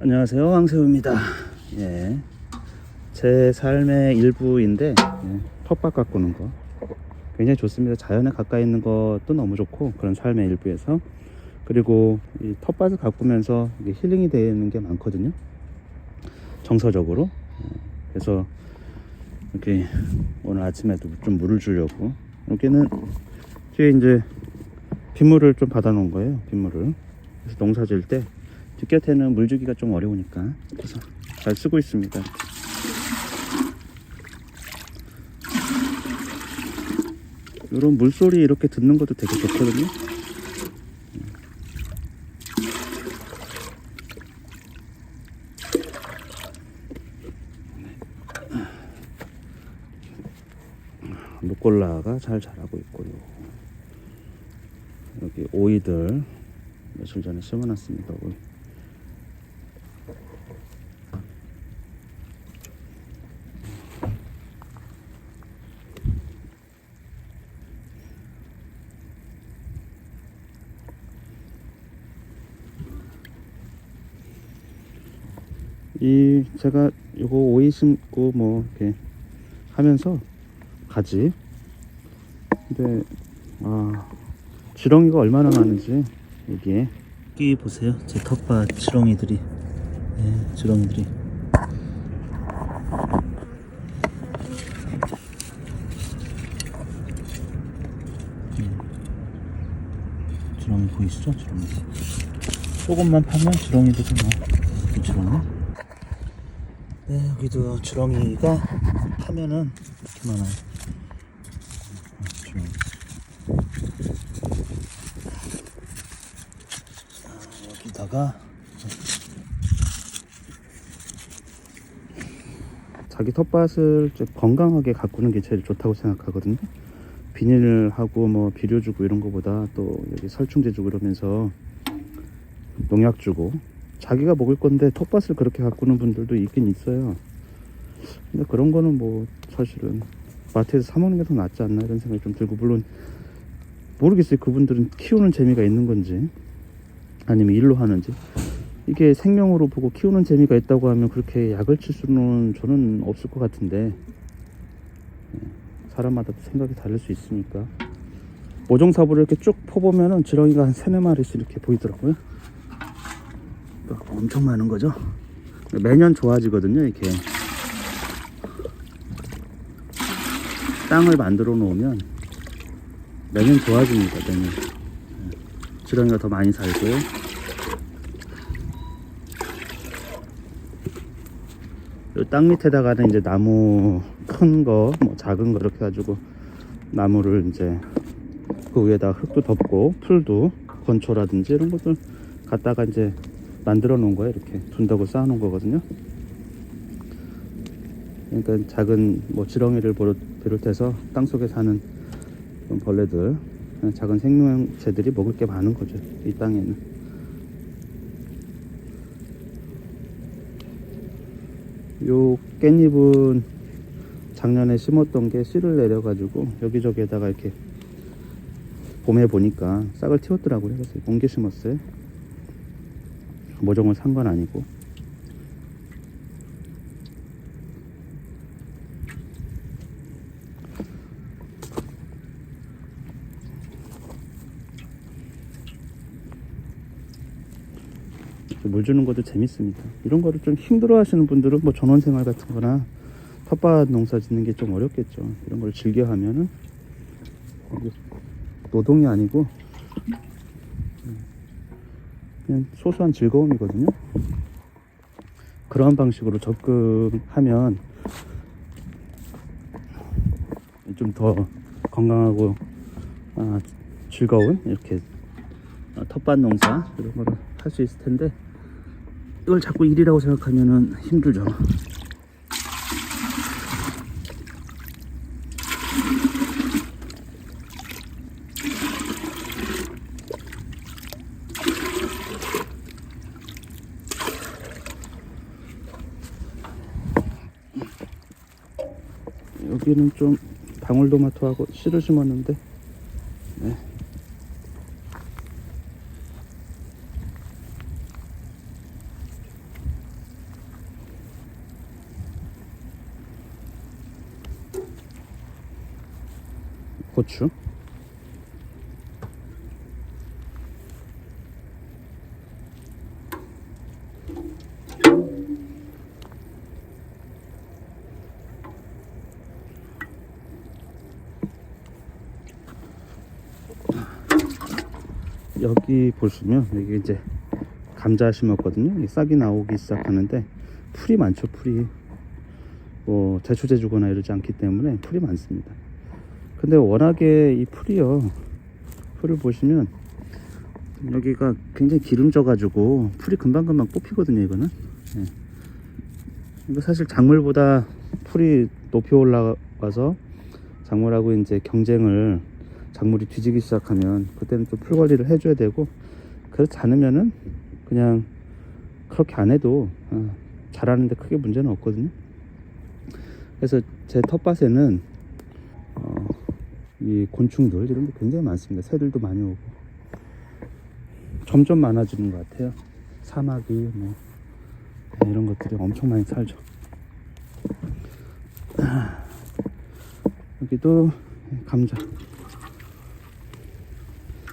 안녕하세요. 황세우입니다. 예. 제 삶의 일부인데 예. 텃밭 가꾸는 거. 굉장히 좋습니다. 자연에 가까이 있는 것도 너무 좋고 그런 삶의 일부에서. 그리고 이 텃밭을 가꾸면서 힐링이 되는 게 많거든요. 정서적으로. 예. 그래서 이렇게 오늘 아침에도 좀 물을 주려고. 여기는 뒤에 이제 빗물을 좀 받아 놓은 거예요 빗물을. 그래서 농사 지을 때 뒷곁에는 물 주기가 좀 어려우니까 그래서 잘 쓰고 있습니다. 이런 물소리 이렇게 듣는 것도 되게 좋거든요. 루꼴라가 잘 자라고 있고요. 여기 오이들 며칠 전에 심어놨습니다. 오이. 이 제가 요거 오이 심고 뭐 이렇게 하면서 가지. 근데 아 지렁이가 얼마나 많은지 여기에 여기 보세요. 제 텃밭 지렁이들이. 네, 지렁이들이. 음. 지렁이 보이시죠? 지렁이. 조금만 파면 지렁이들이 뭐 이렇게 지렁이 네 여기도 지렁이가 파면은 이렇게 많아요 음, 지렁이 여기다가 자기 텃밭을 좀 건강하게 가꾸는 게 제일 좋다고 생각하거든요. 비닐을 하고 뭐 비료 주고 이런 거보다 또 여기 살충제 주고 이러면서 농약 주고 자기가 먹을 건데 텃밭을 그렇게 가꾸는 분들도 있긴 있어요. 근데 그런 거는 뭐 사실은 마트에서 사 먹는 게 더 낫지 않나 이런 생각이 좀 들고 물론 모르겠어요. 그분들은 키우는 재미가 있는 건지 아니면 일로 하는지 이게 생명으로 보고 키우는 재미가 있다고 하면 그렇게 약을 칠 수는 저는 없을 것 같은데 예, 사람마다 또 생각이 다를 수 있으니까 모종삽으로 이렇게 쭉 퍼보면은 지렁이가 한 세네 마리씩 이렇게 보이더라고요 또 엄청 많은 거죠? 매년 좋아지거든요 이렇게. 땅을 만들어 놓으면 매년 좋아집니다 매년. 예, 지렁이가 더 많이 살고요 요땅 밑에다가는 이제 나무 큰 거, 뭐 작은 거 이렇게 가지고 나무를 이제 그 위에다 흙도 덮고 풀도 건초라든지 이런 것들 갖다가 이제 만들어 놓은 거예요. 이렇게 둔다고 쌓아 놓은 거거든요. 그러니까 작은 뭐 지렁이를 비롯- 비롯해서 땅 속에 사는 벌레들, 작은 생명체들이 먹을 게 많은 거죠. 이 땅에는. 요 깻잎은 작년에 심었던 게 씨를 내려 가지고 여기저기에다가 이렇게 봄에 보니까 싹을 틔웠더라고요. 그래서 옮겨 심었어요. 모종을 산 건 아니고. 물 주는 것도 재밌습니다. 이런 거를 좀 힘들어 하시는 분들은 뭐 전원 생활 같은 거나 텃밭 농사 짓는 게 좀 어렵겠죠. 이런 걸 즐겨 하면은 노동이 아니고 그냥 소소한 즐거움이거든요. 그러한 방식으로 접근하면 좀 더 건강하고 아, 즐거운 이렇게 어, 텃밭 농사 이런 거를 할 수 있을 텐데 이걸 자꾸 일이라고 생각하면은 힘들죠. 여기는 좀 방울토마토하고 씨를 심었는데 네. 고추 여기 보시면 여기 이제 감자 심었거든요. 이 싹이 나오기 시작하는데 풀이 많죠. 풀이 뭐 제초제 주거나 이러지 않기 때문에 풀이 많습니다. 근데 워낙에 이 풀이요. 풀을 보시면 여기가 굉장히 기름져 가지고 풀이 금방금방 뽑히거든요. 이거는. 예. 이거 사실 작물보다 풀이 높이 올라가서 작물하고 이제 경쟁을 작물이 뒤지기 시작하면 그때는 좀 풀 관리를 해줘야 되고 그렇지 않으면은 그냥 그렇게 안 해도 어, 잘하는데 크게 문제는 없거든요. 그래서 제 텃밭에는 어, 이 곤충들 이런 게 굉장히 많습니다. 새들도 많이 오고 점점 많아지는 것 같아요. 사마귀 뭐 네, 이런 것들이 엄청 많이 살죠. 여기도 감자.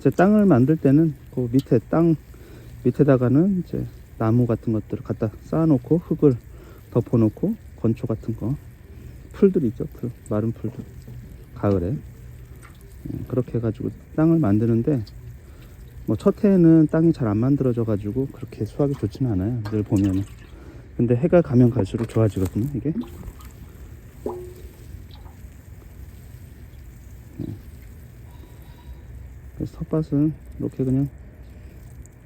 제 땅을 만들 때는 그 밑에 땅 밑에다가는 이제 나무 같은 것들을 갖다 쌓아놓고 흙을 덮어놓고 건초 같은 거 풀들 있죠 풀 마른 풀들 가을에. 음, 그렇게 해가지고 땅을 만드는데 뭐첫 해에는 땅이 잘 안 만들어져 가지고 그렇게 수확이 좋지는 않아요 늘 보면은. 근데 해가 가면 갈수록 좋아지거든요 이게 그래서 텃밭은 이렇게 그냥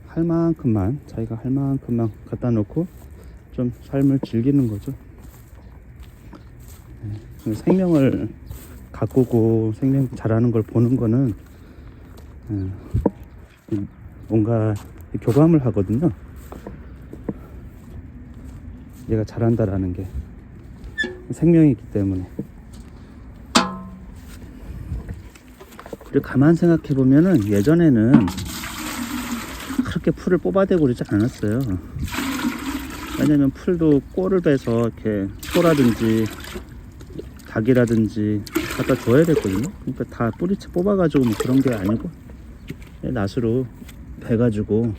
할 만큼만 자기가 할 만큼만 갖다 놓고 좀 삶을 즐기는 거죠. 네, 생명을 가꾸고 생명 잘하는 걸 보는 거는 예, 이 뭔가 이 교감을 하거든요. 얘가 잘한다라는 게 생명이기 때문에. 그리고 가만 생각해 보면은 예전에는 그렇게 풀을 뽑아대고 그러지 않았어요. 왜냐면 풀도 꼴을 베서 이렇게 소라든지 닭이라든지 갖다 줘야 됐거든요. 그러니까 다 뿌리채 뽑아가지고 뭐 그런 게 아니고 낫으로 베가지고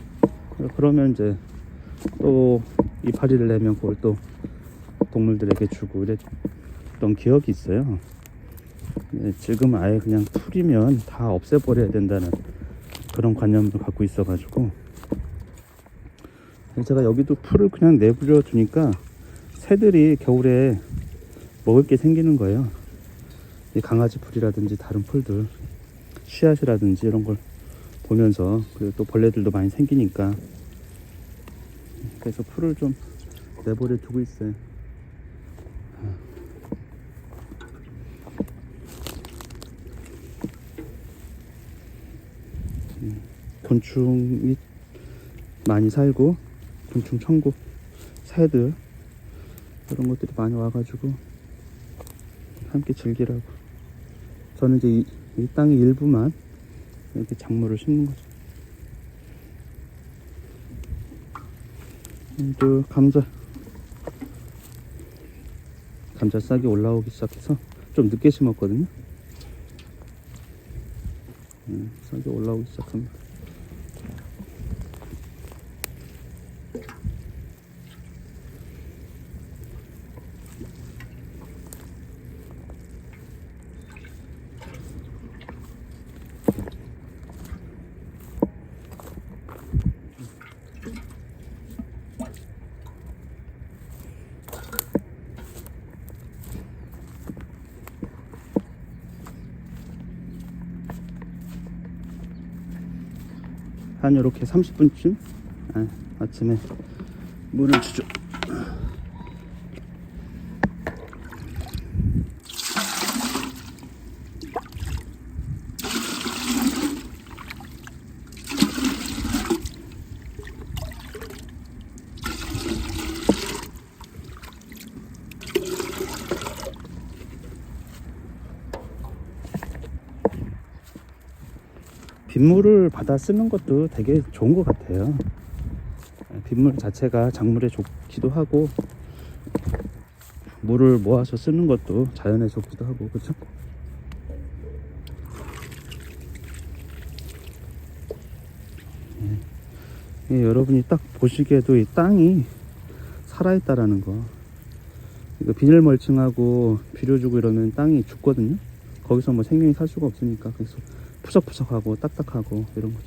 그러면 이제 또 이파리를 내면 그걸 또 동물들에게 주고 이랬던 기억이 있어요. 네, 지금 아예 그냥 풀이면 다 없애버려야 된다는 그런 관념을 갖고 있어 가지고 제가 여기도 풀을 그냥 내버려 두니까 새들이 겨울에 먹을 게 생기는 거예요. 이 강아지 풀이라든지 다른 풀들 씨앗이라든지 이런 걸 보면서 그리고 또 벌레들도 많이 생기니까 그래서 풀을 좀 내버려 두고 있어요. 곤충이 많이 살고 곤충 천국 새들 이런 것들이 많이 와가지고 함께 즐기라고. 저는 이제 이, 이 땅의 일부만 이렇게 작물을 심는 거죠. 음, 또 감자 감자 싹이 올라오기 시작해서 좀 늦게 심었거든요. 음, 싹이 올라오기 시작합니다 한 이렇게 30분쯤 아, 아침에 물을 주죠. 빗물을 받아 쓰는 것도 되게 좋은 것 같아요. 빗물 자체가 작물에 좋기도 하고 물을 모아서 쓰는 것도 자연에 좋기도 하고 그렇죠? 예. 예, 여러분이 딱 보시기에도 이 땅이 살아있다라는 거. 이거 비닐 멀칭하고 비료 주고 이러면 땅이 죽거든요. 거기서 뭐 생명이 살 수가 없으니까 그래서 푸석푸석하고 딱딱하고 이런 거죠.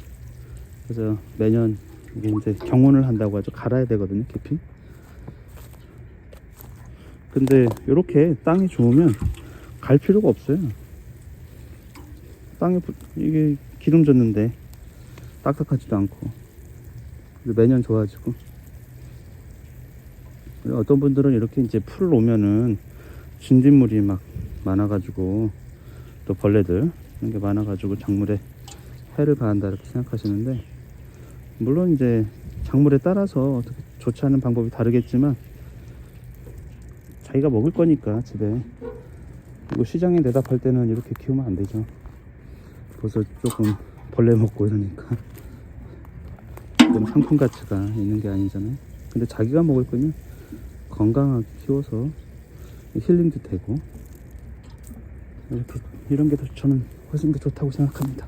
그래서 매년 이게 이제 경운을 한다고 하죠. 갈아야 되거든요, 깊이. 근데 이렇게 땅이 좋으면 갈 필요가 없어요. 땅에 부- 이게 기름 졌는데 딱딱하지도 않고 매년 좋아지고 어떤 분들은 이렇게 이제 풀 오면은 진딧물이 막 많아가지고 또 벌레들 이런 게 많아가지고 작물에 해를 가한다 이렇게 생각하시는데 물론 이제 작물에 따라서 어떻게 않은 방법이 다르겠지만 자기가 먹을 거니까 집에. 그리고 시장에 대답할 때는 이렇게 키우면 안 되죠. 벌써 조금 벌레 먹고 이러니까. 그건 상품 가치가 있는 게 아니잖아요. 근데 자기가 먹을 거면 건강하게 키워서 힐링도 되고 이렇게 이런 게 더 저는 훨씬 더 좋다고 생각합니다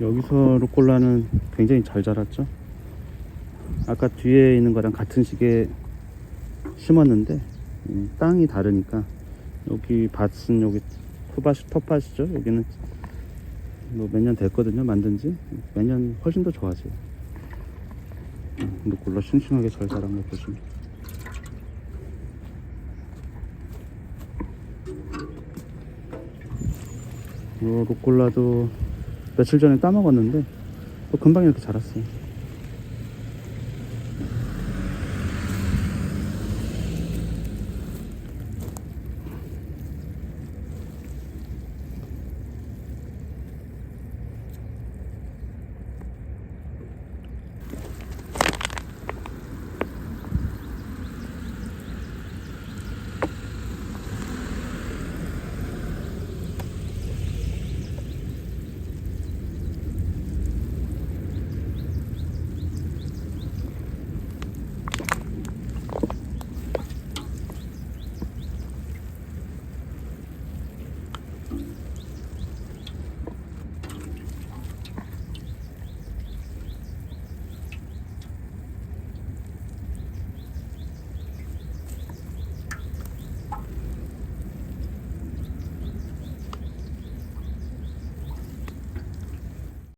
여기서 루꼴라는 굉장히 잘 자랐죠. 아까 뒤에 있는 거랑 같은 시기에 심었는데 음, 땅이 다르니까 여기 밭은 여기 톱밭이 텃밭이죠. 여기는 뭐 몇 년 됐거든요. 만든지 몇년 훨씬 더 좋아져요. 음, 루꼴라 싱싱하게 잘 자란 거 보시면. 요 루꼴라도 며칠 전에 따먹었는데 또 금방 이렇게 자랐어요.